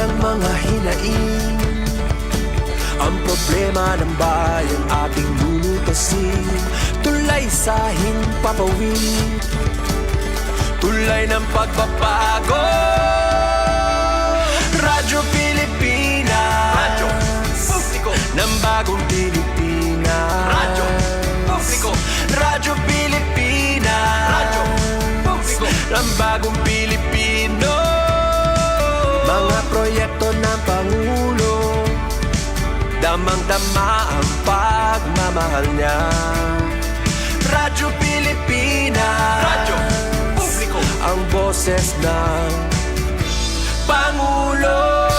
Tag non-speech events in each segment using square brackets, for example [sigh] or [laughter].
ng mga hinaing. Ang problema ng bayan ating lulutasin Tulay sa himpapawid. Tulay ng pagbabago. Radyo Pilipinas. Radyo Publiko. Ng bagong Pilipinas. Radyo Publiko. Radyo Pilipinas Damang-dama ang pagmamahal niya. Radyo Pilipinas Radyo Publiko. Ang boses ng Pangulo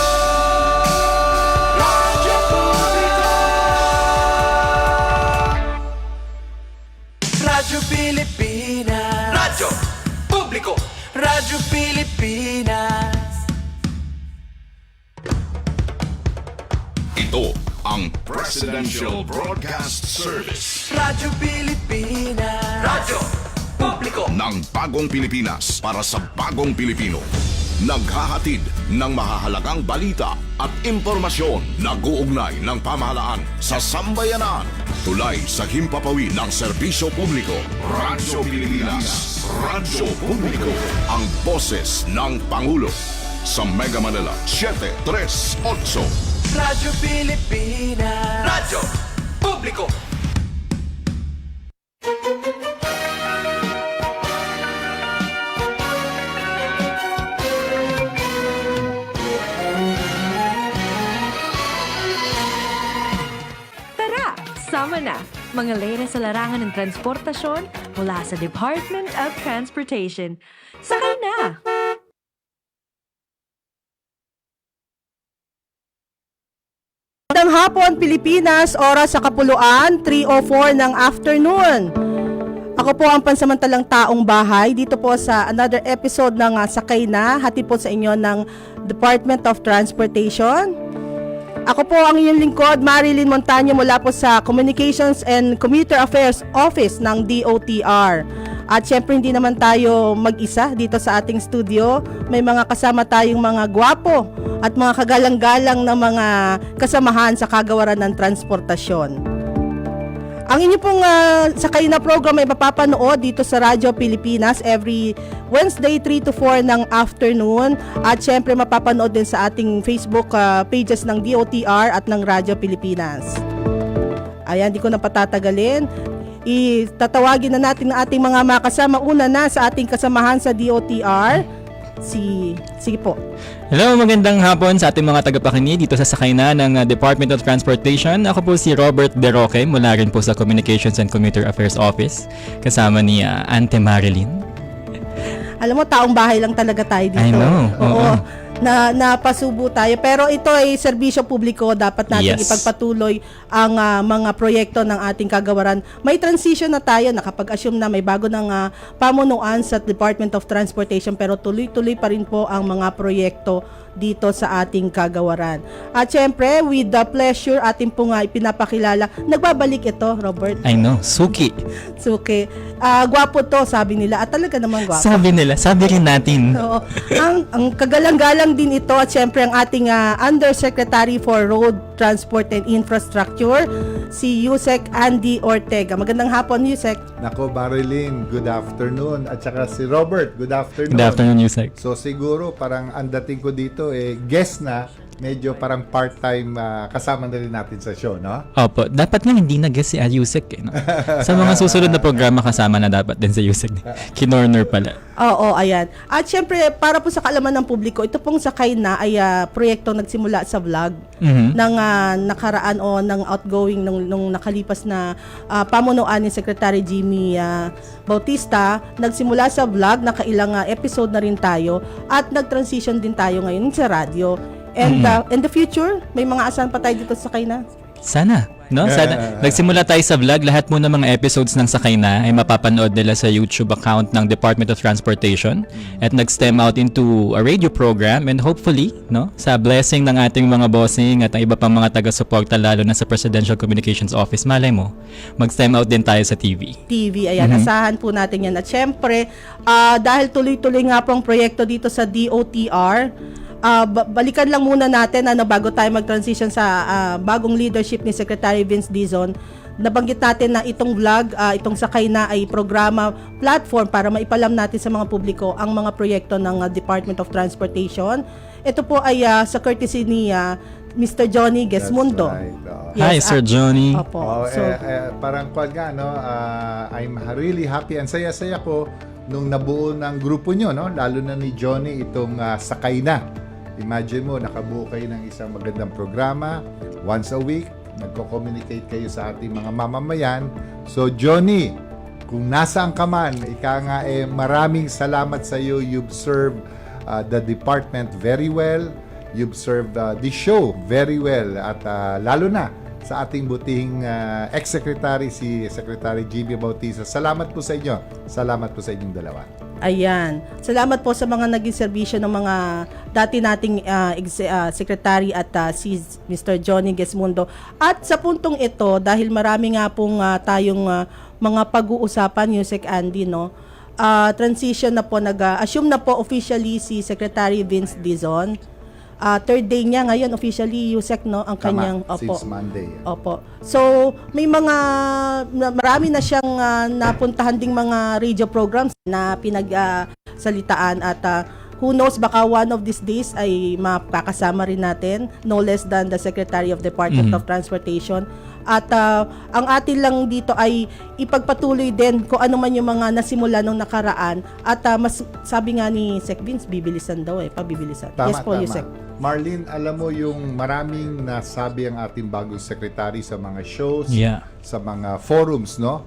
Broadcast Service Radyo Pilipinas Radyo Publiko ng Bagong Pilipinas para sa Bagong Pilipino. Naghahatid ng mahahalagang balita at impormasyon na guugnay ng pamahalaan sa sambayanan. Tulay sa himpapawi ng serbisyo publiko. Radyo Pilipinas. Radyo Publiko. Ang boses ng Pangulo. Sa Mega Manila, 738. Radyo Pilipinas Radyo Publiko Tara, sama na! Mga latest sa larangan ng transportasyon mula sa Department of Transportation. Sakay na! Hapon, Pilipinas, oras sa Kapuluan, 3.04 ng afternoon. Ako po ang pansamantalang taong bahay dito po sa another episode ng ah, Sakay Na, hati po sa inyo ng Department of Transportation. Ako po ang inyong lingkod, Marilyn Montaño mula po sa Communications and Commuter Affairs Office ng DOTR. At syempre hindi naman tayo mag-isa dito sa ating studio. May mga kasama tayong mga gwapo at mga kagalang-galang na mga kasamahan sa kagawaran ng transportasyon. Ang inyo pong ah, sakay na program ay mapapanood dito sa Radyo Pilipinas every Wednesday 3 to 4 ng afternoon at syempre mapapanood din sa ating Facebook ah, pages ng DOTR at ng Radyo Pilipinas. Ayan, di ko na patatagalin. Itatawagin na natin ang ating mga makasama. Una na sa ating kasamahan sa DOTR. Si, sige po. Hello, magandang hapon sa ating mga tagapakinig dito sa sakay na ng uh, Department of Transportation. Ako po si Robert De Roque mula rin po sa Communications and Commuter Affairs Office kasama ni uh, Ante Marilyn. Alam mo, taong bahay lang talaga tayo dito. I know, Oo. oo. Na napasubo tayo. Pero ito ay serbisyo publiko. Dapat natin Yes. ipagpatuloy ang ah, mga proyekto ng ating kagawaran. May transition na tayo. Nakapag-assume na may bago ng ah, pamunuan sa Department of Transportation. Pero tuloy-tuloy pa rin po ang mga proyekto dito sa ating kagawaran. At syempre, with the pleasure, ating po nga ipinapakilala. Nagbabalik ito, Robert. I know, Suki. Suki. Ah, gwapo to, sabi nila. At talaga naman gwapo. Sabi nila, sabi rin natin. [laughs] Oo. ang, ang kagalang-galang din ito at syempre ang ating ah, Undersecretary for Road Transport and Infrastructure, si Yusek Andy Ortega. Magandang hapon, Yusek. Nako, Marilyn, good afternoon. At saka si Robert, good afternoon. Good afternoon, Yusek. So siguro parang ang dating ko dito eh guest na, medyo parang part-time ah, kasama na rin natin sa show, no? Opo, dapat nga hindi nag-guest si uh, Yusek. Eh, no? Sa mga susunod na programa kasama na dapat din si Yusek. [laughs] Kinorner pala. Oo, ayan. At syempre, para po sa kaalaman ng publiko, ito pong sakay na ay ah, proyekto nagsimula sa vlog Mhm. ng ah, nakaraan o ng outgoing nung, nung nakalipas na ah, pamunuan ni Secretary Jimmy ah, Bautista. Nagsimula sa vlog, nakailang ah, episode na rin tayo at nag-transition din tayo ngayon sa radio. And ah, in the future, may mga asan pa tayo dito sa sakay na. Sana, no? Sana. Nagsimula tayo sa vlog. Lahat mo ng mga episodes ng Sakay Na ay mapapanood nila sa YouTube account ng Department of Transportation at nag-stem out into a radio program and hopefully, no? Sa blessing ng ating mga bossing at ang iba pang mga taga-suporta lalo na sa Presidential Communications Office, malay mo, mag-stem out din tayo sa TV. TV. Ayan, asahan po natin yan. At syempre, ah, dahil tuloy-tuloy nga pong proyekto dito sa DOTR, ah, ba- balikan lang muna natin ano bago tayo mag-transition sa ah, bagong leadership ni Secretary Vince Dizon. Nabanggit natin na itong vlog, ah, itong sakay na ay programa platform para maipalam natin sa mga publiko ang mga proyekto ng ah, Department of Transportation. Ito po ay ah, sa courtesy ni ah, Mr. Johnny Gesmundo. right, oo. Yes, Hi, Sir Johnny. Opo. Oh, So, eh, eh, parang kwan nga, no? ah, I'm really happy and saya-saya ko nung nabuo ng grupo nyo, no? Lalo na ni Johnny itong ah, sakay na. Imagine mo, nakabuo kayo ng isang magandang programa. Once a week, nagko-communicate kayo sa ating mga mamamayan. So, Johnny, kung nasaan ka man, ika nga eh, maraming salamat sa iyo. You've served uh, the department very well. You've served uh, the show very well. At uh, lalo na sa ating butihing uh, ex-secretary, si Secretary GB Bautista. Salamat po sa inyo. Salamat po sa inyong dalawa. Ayan. Salamat po sa mga naging serbisyo ng mga dati nating ah, ex- ah, secretary at ah, si Mr. Johnny Gesmundo. At sa puntong ito, dahil marami nga pong ah, tayong ah, mga pag-uusapan, Yusek Andy, no? Ah, transition na po, nag-assume na po officially si Secretary Vince Dizon. Ah, third day niya ngayon officially Yusek no ang Tama, kanyang since Monday. Opo. So, may mga marami na siyang ah, napuntahan ding mga radio programs na pinagsalitaan at ah, who knows baka one of these days ay mapakasama rin natin no less than the Secretary of Department of Transportation. At ah, ang atin lang dito ay ipagpatuloy din kung ano man yung mga nasimula nung nakaraan. At ah, mas sabi nga ni Sec Vince bibilisan daw eh pabibilisan Tama, yes po tama. Yusek Marlene, alam mo yung maraming nasabi ang ating bagong secretary sa mga shows, Yeah. sa mga forums, no?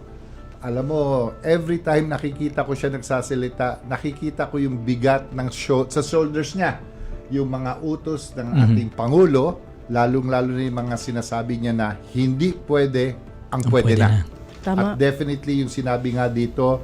Alam mo, every time nakikita ko siya nagsasalita, nakikita ko yung bigat ng show, sa shoulders niya. Yung mga utos ng ating Pangulo, lalong-lalo na yung mga sinasabi niya na hindi pwede ang pwede, pwede na. na. Tama. At definitely yung sinabi nga dito,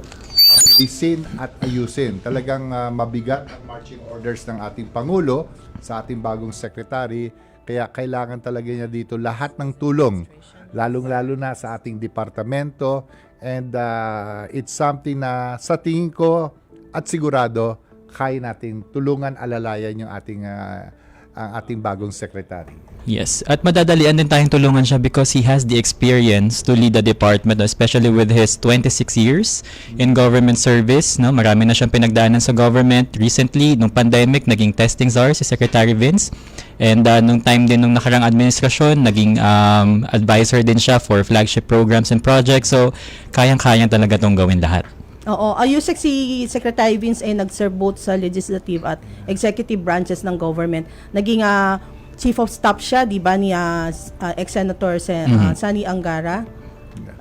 pabilisin at ayusin. Talagang ah, mabigat ang marching orders ng ating Pangulo sa ating bagong secretary. Kaya kailangan talaga niya dito lahat ng tulong, lalong-lalo na sa ating departamento. And ah, it's something na sa tingin ko at sigurado kaya natin tulungan alalayan yung ating ah, ang ating bagong secretary. Yes. At madadalian din tayong tulungan siya because he has the experience to lead the department, especially with his 26 years in government service. No? Marami na siyang pinagdaanan sa government. Recently, nung pandemic, naging testing czar si Secretary Vince. And uh, nung time din nung nakarang administrasyon, naging um, advisor din siya for flagship programs and projects. So, kayang-kayang talaga itong gawin lahat. Oo, ayusek si Secretary Vince ay nag-serve both sa legislative at executive branches ng government. Naging ah, chief of staff siya, 'di ba, ni s- ah, ex-senator Sen, ah, Sani Angara.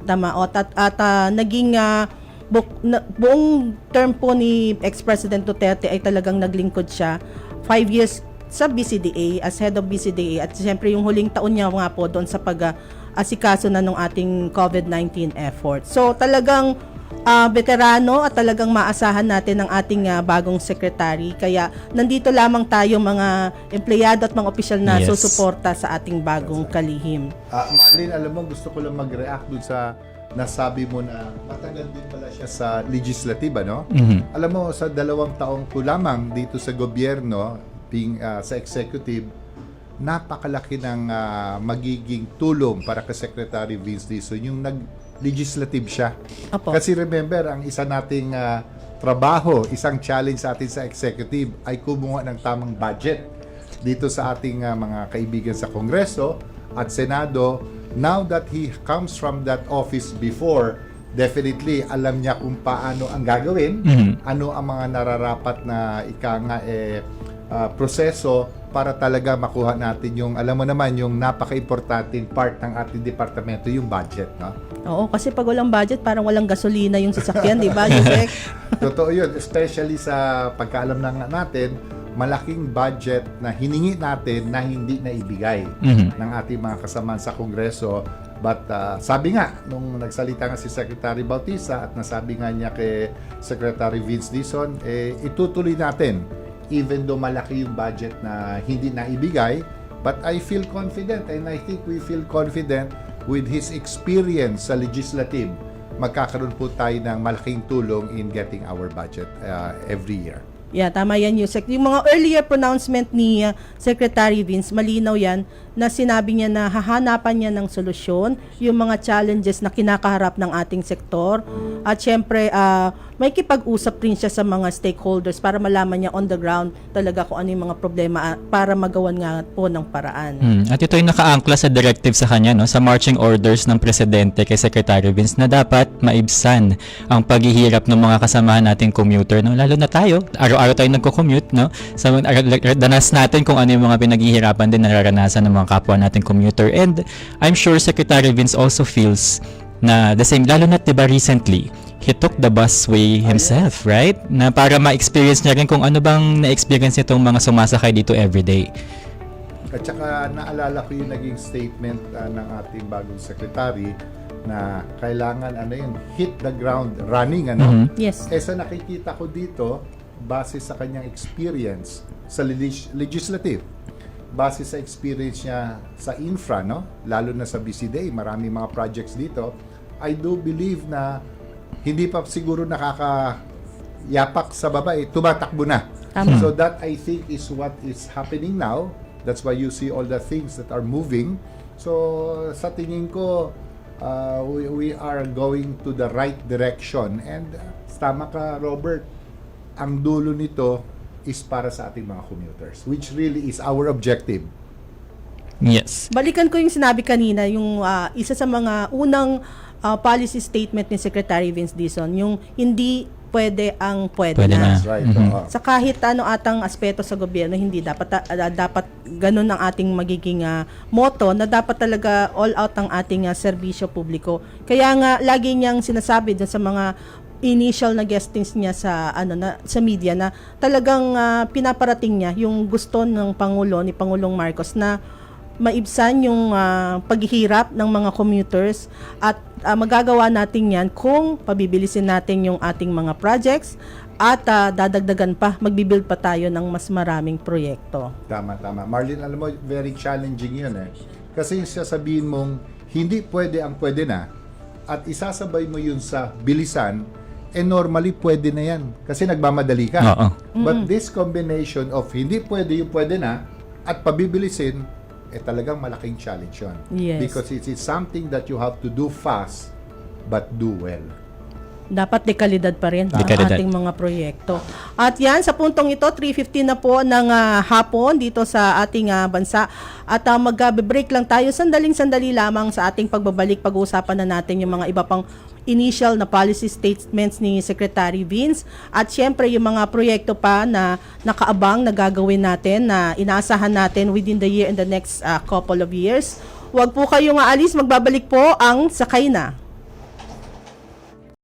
Tama. O, at, at ah, naging ah, bu- na- buong term po ni ex-president Duterte ay talagang naglingkod siya. Five years sa BCDA as head of BCDA at siyempre yung huling taon niya nga po doon sa pag ah, asikaso na nung ating COVID-19 effort. So talagang ah, veterano at talagang maasahan natin ang ating ah, bagong secretary. Kaya nandito lamang tayo mga empleyado at mga opisyal na Yes. susuporta sa ating bagong kalihim. Ah, Marlene, alam mo, gusto ko lang mag-react dun sa nasabi mo na matagal din pala siya sa legislative, ano? Mhm. Alam mo, sa dalawang taong ko lamang dito sa gobyerno, being, ah, sa executive, napakalaki ng ah, magiging tulong para kay Secretary Vince Dizon yung nag-legislative siya. Apo. Kasi remember, ang isa nating ah, trabaho, isang challenge sa atin sa executive ay kumuha ng tamang budget dito sa ating ah, mga kaibigan sa Kongreso at Senado. Now that he comes from that office before, definitely alam niya kung paano ang gagawin, Mhm. ano ang mga nararapat na ika nga eh, ah, proseso para talaga makuha natin yung, alam mo naman, yung napaka-importanting part ng ating departamento, yung budget, no? Oo, kasi pag walang budget, parang walang gasolina yung sasakyan, di ba, Yusek? [laughs] Totoo yun, especially sa pagkaalam na nga natin, malaking budget na hiningi natin na hindi na ibigay Mhm. ng ating mga kasamahan sa Kongreso. But ah, sabi nga, nung nagsalita nga si Secretary Bautista at nasabi nga niya kay Secretary Vince Dizon, eh, itutuloy natin even though malaki yung budget na hindi na ibigay. But I feel confident and I think we feel confident with his experience sa legislative magkakaroon po tayo ng malaking tulong in getting our budget uh, every year. Yeah, tama yan, Yusek. Yung mga earlier pronouncement ni uh, Secretary Vince, malinaw yan na sinabi niya na hahanapan niya ng solusyon yung mga challenges na kinakaharap ng ating sektor. At syempre, ah, may kipag-usap rin siya sa mga stakeholders para malaman niya on the ground talaga kung ano yung mga problema para magawan nga po ng paraan. Hmm. At ito ay nakaangkla sa directive sa kanya, no, sa marching orders ng presidente kay Secretary Vince na dapat maibsan ang paghihirap ng mga kasamahan nating commuter, no, lalo na tayo, araw-araw tayo nagko-commute, no, sa danas natin kung ano yung mga pinaghihirapan din nararanasan ng mga kapwa nating commuter. And I'm sure Secretary Vince also feels na the same, lalo na 'di ba recently, he took the busway himself, right? Na para ma-experience niya rin kung ano bang na-experience nitong mga sumasakay dito everyday. At saka naalala ko yung naging statement ah, ng ating bagong secretary na kailangan ano yun, hit the ground running ano. Mhm. Yes. Eh sa nakikita ko dito, base sa kanyang experience sa legis- legislative, base sa experience niya sa infra, no? lalo na sa BCDA, marami mga projects dito, I do believe na hindi pa siguro nakakayapak sa baba, eh, tumatakbo na. Tama. So that I think is what is happening now. That's why you see all the things that are moving. So sa tingin ko, uh, we, we are going to the right direction. And uh, tama ka, Robert, ang dulo nito is para sa ating mga commuters, which really is our objective. Yes. Balikan ko yung sinabi kanina, yung ah, isa sa mga unang ah, policy statement ni Secretary Vince Dizon, yung hindi pwede ang pwede, Pwede na. na. That's right. Mhm. oo. Sa kahit ano atang aspeto sa gobyerno, hindi dapat ah, dapat ganun ang ating magiging ah, motto na dapat talaga all out ang ating ah, serbisyo publiko. Kaya nga lagi niyang sinasabi dun sa mga initial na guestings niya sa ano na sa media na talagang ah, pinaparating niya yung gusto ng pangulo ni Pangulong Marcos na maibsan yung ah, paghihirap ng mga commuters at ah, magagawa natin yan kung pabibilisin natin yung ating mga projects at ah, dadagdagan pa, magbibuild pa tayo ng mas maraming proyekto. Tama, tama. Marlene, alam mo, very challenging yun eh. Kasi yung sasabihin mong, hindi pwede ang pwede na, at isasabay mo yun sa bilisan, eh normally pwede na yan. Kasi nagmamadali ka. Oo. But this combination of hindi pwede yung pwede na, at pabibilisin, eh talagang malaking challenge yun. Yes. Because it is something that you have to do fast, but do well. Dapat dekalidad pa rin ang Dekalidad. ating mga proyekto. At yan, sa puntong ito, 3.15 na po ng ah, hapon dito sa ating ah, bansa. At uh, mag-break lang tayo, sandaling-sandali lamang sa ating pagbabalik. Pag-uusapan na natin yung mga iba pang initial na policy statements ni Secretary Vince. At syempre, yung mga proyekto pa na nakaabang na gagawin natin, na inaasahan natin within the year and the next ah, couple of years. Huwag po kayong aalis, magbabalik po ang Sakay na.